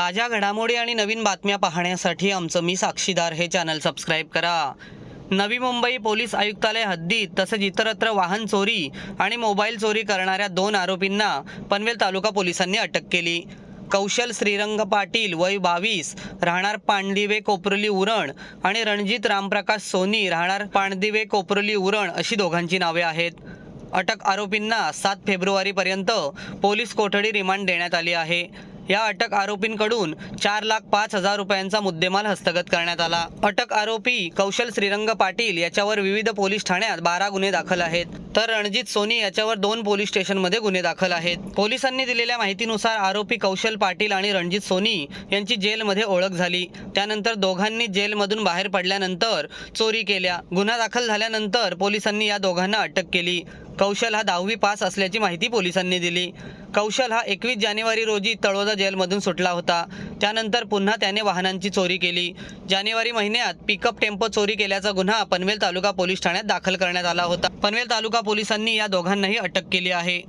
ताज्या घडामोडी आणि नवीन बातम्या पाहण्यासाठी आमचं मी साक्षीदार हे चॅनल सबस्क्राईब करा. नवी मुंबई पोलीस आयुक्तालय हद्दीत तसेच इतरत्र वाहन चोरी आणि मोबाईल चोरी करणाऱ्या दोन आरोपींना पनवेल तालुका पोलिसांनी अटक केली. कौशल श्रीरंग पाटील वय बावीस राहणार पांडिवे कोपरली उरण आणि रणजित रामप्रकाश सोनी राहणार पाणदिवे कोपरली उरण अशी दोघांची नावे आहेत. अटक आरोपींना सात फेब्रुवारीपर्यंत पोलीस कोठडी रिमांड देण्यात आली आहे. या अटक आरोपींकडून चार लाख पाच हजार रुपयांचा मुद्देमाल हस्तगत करण्यात आला. अटक आरोपी कौशल श्रीरंग पाटील याच्यावर विविध पोलीस ठाण्यात बारा गुन्हे दाखल आहेत. तर रणजित सोनी याच्यावर दोन पोलीस स्टेशनमध्ये गुन्हे दाखल आहेत. पोलिसांनी दिलेल्या माहितीनुसार आरोपी कौशल पाटील आणि रणजित सोनी यांची जेलमध्ये ओळख झाली. त्यानंतर दोघांनी जेलमधून बाहेर पडल्यानंतर चोरी केल्या. गुन्हा दाखल झाल्यानंतर पोलिसांनी या दोघांना अटक केली. कौशल हा दहावी पास असल्याची माहिती पोलिसांनी दिली. कौशल हा एकवीस जानेवारी रोजी तळोजा जेलमधून सुटला होता. त्यानंतर पुन्हा त्याने वाहनांची चोरी केली. जानेवारी महिन्यात पिकअप टेम्पो चोरी केल्याचा गुन्हा पनवेल तालुका पोलीस ठाण्यात दाखल करण्यात आला होता. पनवेल तालुका पोलिसांनी या दोघांनाही अटक केली आहे.